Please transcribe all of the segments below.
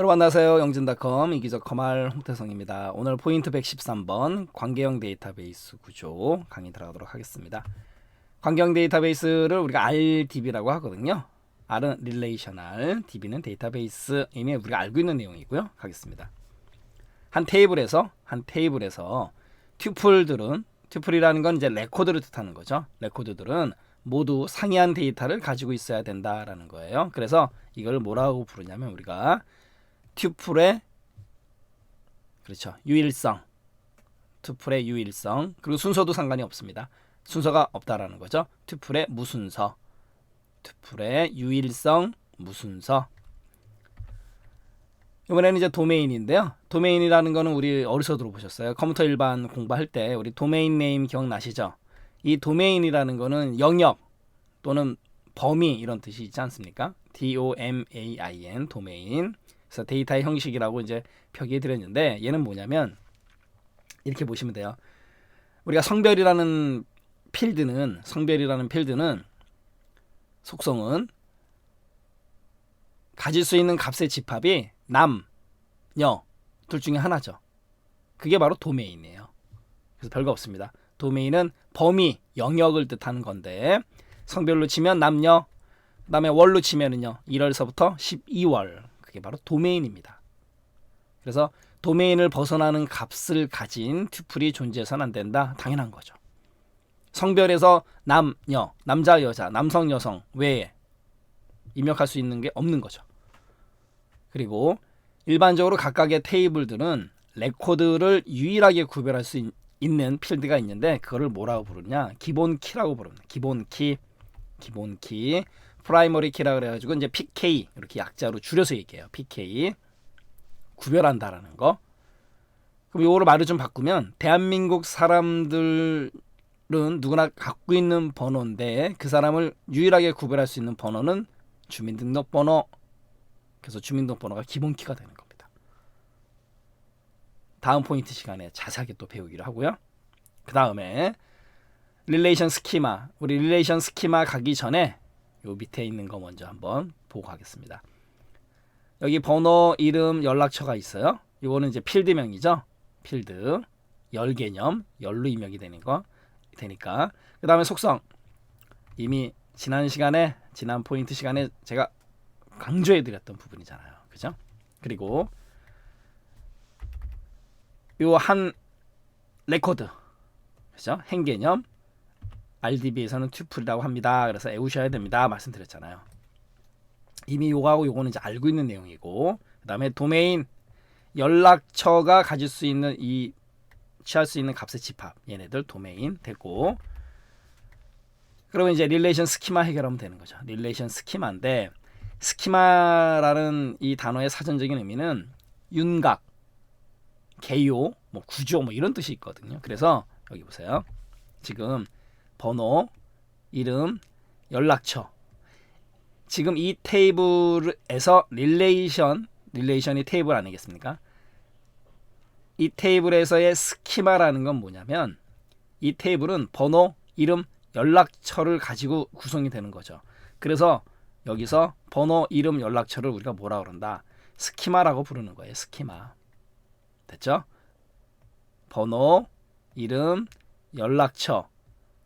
여러분 안녕하세요. 영진닷컴 이기적 커말 홍태성입니다. 오늘 포인트 113번 관계형 데이터베이스 구조 강의 들어가도록 하겠습니다. 관계형 데이터베이스를 우리가 RDB라고 하거든요. R은 relational, DB는 데이터베이스 이미 우리가 알고 있는 내용이고요. 가겠습니다. 한 테이블에서 한 테이블에서 튜플들은 튜플이라는 건 이제 레코드를 뜻하는 거죠. 레코드들은 모두 상이한 데이터를 가지고 있어야 된다라는 거예요. 그래서 이걸 뭐라고 부르냐면 우리가 튜플의 그렇죠. 유일성. 튜플의 유일성. 그리고 순서도 상관이 없습니다. 순서가 없다라는 거죠. 튜플의 무순서. 튜플의 유일성 무순서. 이번에는 이제 도메인인데요. 도메인이라는 거는 우리 어디서 들어보셨어요. 컴퓨터 일반 공부할 때 우리 도메인 네임 기억나시죠? 이 도메인이라는 거는 영역 또는 범위 이런 뜻이 있지 않습니까? D O M A I N 도메인 그래서 데이터의 형식이라고 이제 표기해 드렸는데 얘는 뭐냐면 이렇게 보시면 돼요. 우리가 성별이라는 필드는 성별이라는 필드는 속성은 가질 수 있는 값의 집합이 남, 여, 둘 중에 하나죠. 그게 바로 도메인이에요. 그래서 별거 없습니다. 도메인은 범위, 영역을 뜻하는 건데 성별로 치면 남녀, 그다음에 월로 치면은요 1월서부터 12월 그게 바로 도메인입니다. 그래서 도메인을 벗어나는 값을 가진 튜플이 존재해서는 안 된다. 당연한 거죠. 성별에서 남 녀, 남자, 여자, 남성, 여성 외에 입력할 수 있는 게 없는 거죠. 그리고 일반적으로 각각의 테이블들은 레코드를 유일하게 구별할 수 있, 는 필드가 있는데 그거를 뭐라고 부르냐? 기본 키라고 부릅니다. 기본 키, 기본 키. 프라이머리 키라 그래가지고 이제 PK 이렇게 약자로 줄여서 얘기해요. PK 구별한다라는 거. 그럼 요거를 말을 좀 바꾸면 대한민국 사람들은 누구나 갖고 있는 번호인데 그 사람을 유일하게 구별할 수 있는 번호는 주민등록번호. 그래서 주민등록번호가 기본 키가 되는 겁니다. 다음 포인트 시간에 자세하게 또 배우기로 하고요. 그 다음에 릴레이션 스키마. 우리 릴레이션 스키마 가기 전에 요 밑에 있는 거 먼저 한번 보고 가겠습니다. 여기 번호, 이름, 연락처가 있어요. 이거는 이제 필드명이죠. 필드, 열 개념, 열로 입력이 되는 거 되니까. 그 다음에 속성. 이미 지난 시간에 지난 포인트 시간에 제가 강조해 드렸던 부분이잖아요. 그죠? 그리고 요 한 레코드. 그죠? 행 개념, RDB에서는 튜플이라고 합니다. 그래서 외우셔야 됩니다. 말씀드렸잖아요. 이미 요거하고 요거는 이제 알고 있는 내용이고 그다음에 도메인 연락처가 가질 수 있는 이 취할 수 있는 값의 집합 얘네들 도메인 됐고 그러면 이제 릴레이션 스키마 해결하면 되는 거죠. 릴레이션 스키마인데 스키마라는 이 단어의 사전적인 의미는 윤곽, 개요, 뭐 구조 뭐 이런 뜻이 있거든요. 그래서 여기 보세요. 지금 번호, 이름, 연락처. 지금 이 테이블에서 릴레이션, 릴레이션이 테이블 아니겠습니까? 이 테이블에서의 스키마라는 건 뭐냐면 이 테이블은 번호, 이름, 연락처를 가지고 구성이 되는 거죠. 그래서 여기서 번호, 이름, 연락처를 우리가 뭐라 그런다? 스키마라고 부르는 거예요. 스키마. 됐죠? 번호, 이름, 연락처.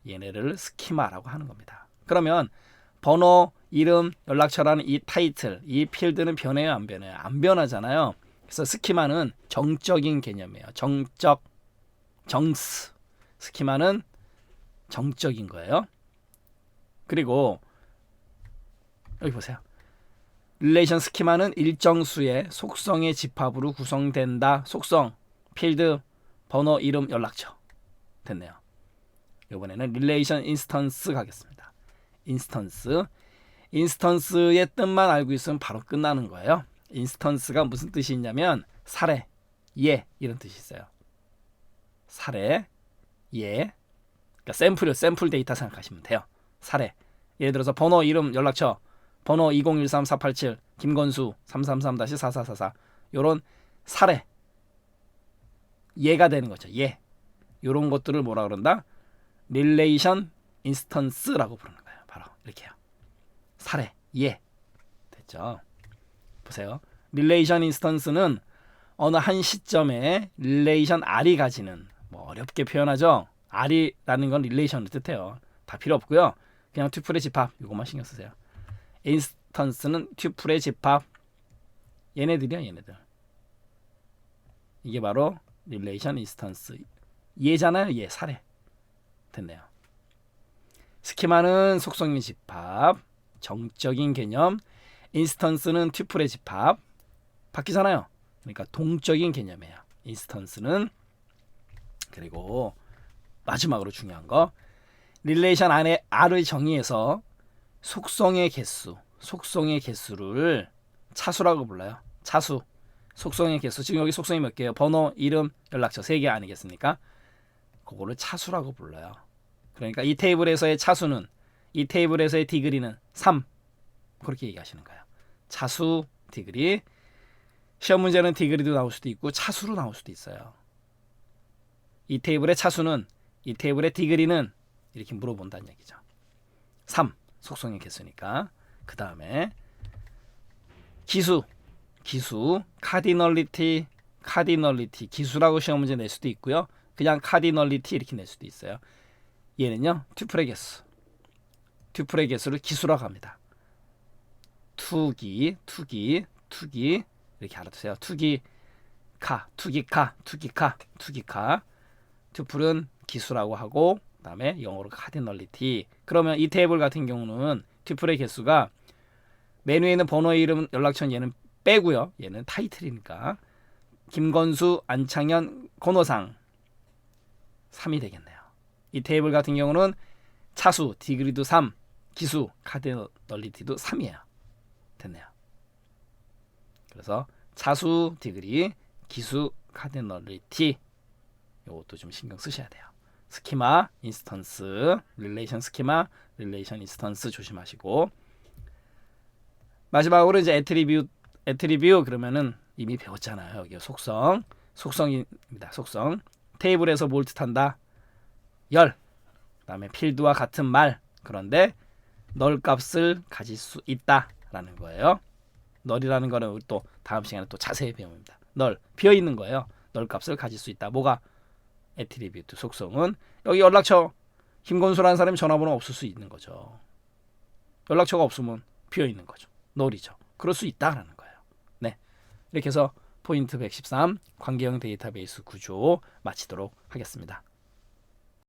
얘네를 스키마라고 하는 겁니다. 그러면 번호, 이름, 연락처라는 이 타이틀, 이 필드는 변해요, 안 변해요? 안 변하잖아요. 그래서 스키마는 정적인 개념이에요. 정적, 정스. 스키마는 정적인 거예요. 그리고 여기 보세요. 릴레이션 스키마는 일정 수의 속성의 집합으로 구성된다. 속성, 필드, 번호, 이름, 연락처. 됐네요. 이번에는 릴레이션 인스턴스 가겠습니다. 인스턴스. 인스턴스의 뜻만 알고 있으면 바로 끝나는 거예요. 인스턴스가 무슨 뜻이 있냐면 사례, 예 이런 뜻이 있어요. 사례, 예. 그러니까 샘플이요. 샘플 데이터 생각하시면 돼요. 사례. 예를 들어서 번호, 이름, 연락처. 번호 2013487 김건수 333-4444 요런 사례 예가 되는 거죠. 예. 요런 것들을 뭐라 그런다? 릴레이션 인스턴스라고 부르는 거예요. 바로 이렇게요. 사례 예 됐죠. 보세요. 릴레이션 인스턴스는 어느 한 시점에 릴레이션 R이 가지는 뭐 어렵게 표현하죠. R이라는 건 릴레이션을 뜻해요. 다 필요 없고요. 그냥 튜플의 집합 이것만 신경 쓰세요. 인스턴스는 튜플의 집합 얘네들이야 얘네들. 이게 바로 릴레이션 인스턴스 얘잖아요 얘 사례 됐네요. 스키마는 속성의 집합 정적인 개념 인스턴스는 튜플의 집합 바뀌잖아요. 그러니까 동적인 개념이에요. 인스턴스는 그리고 마지막으로 중요한 거 릴레이션 안에 R의 정의에서 속성의 개수, 속성의 개수를 차수라고 불러요. 차수. 속성의 개수. 지금 여기 속성이 몇 개예요? 번호, 이름, 연락처 세 개 아니겠습니까? 그거를 차수라고 불러요. 그러니까 이 테이블에서의 차수는 이 테이블에서의 디그리는 3. 그렇게 얘기하시는 거예요. 차수, 디그리. 시험 문제는 디그리도 나올 수도 있고 차수로 나올 수도 있어요. 이 테이블의 차수는 이 테이블의 디그리는 이렇게 물어본다는 얘기죠. 3 속성의 개수니까 그 다음에 기수 기수 카디널리티 카디널리티 기수라고 시험 문제 낼 수도 있고요. 그냥 카디널리티 이렇게 낼 수도 있어요. 얘는요 튜플의 개수를 기수라고 합니다. 투기 투기 투기 이렇게 알아두세요. 투기 카 투기 카 투기 카 투기 카 튜플은 기수라고 하고 그다음에 영어로 카디널리티. 그러면 이 테이블 같은 경우는 튜플의 개수가 메뉴에 있는 번호의 이름, 연락처는 얘는 빼고요. 얘는 타이틀이니까 김건수, 안창현, 권호상 3이 되겠네요. 이 테이블 같은 경우는 차수, 디그리도 3, 기수, 카디널리티도 3이에요. 됐네요. 그래서 차수, 디그리, 기수, 카디널리티 이것도 좀 신경 쓰셔야 돼요. 스키마, 인스턴스, 릴레이션 스키마, 릴레이션 인스턴스 조심하시고 마지막으로 이제 애트리뷰 애트리뷰 그러면은 이미 배웠잖아요. 여기 속성, 속성입니다. 속성. 테이블에서 뭘 뜻한다? 열. 그다음에 필드와 같은 말. 그런데 널 값을 가질 수 있다라는 거예요. 널이라는 거는 우리 또 다음 시간에 또 자세히 배웁니다. 널 비어 있는 거예요. 널 값을 가질 수 있다. 뭐가 애트리뷰트 속성은 여기 연락처 김건수라는 사람이 전화번호 없을 수 있는 거죠. 연락처가 없으면 비어 있는 거죠. 널이죠. 그럴 수 있다라는 거예요. 네. 이렇게 해서 포인트 113 관계형 데이터베이스 구조 마치도록 하겠습니다.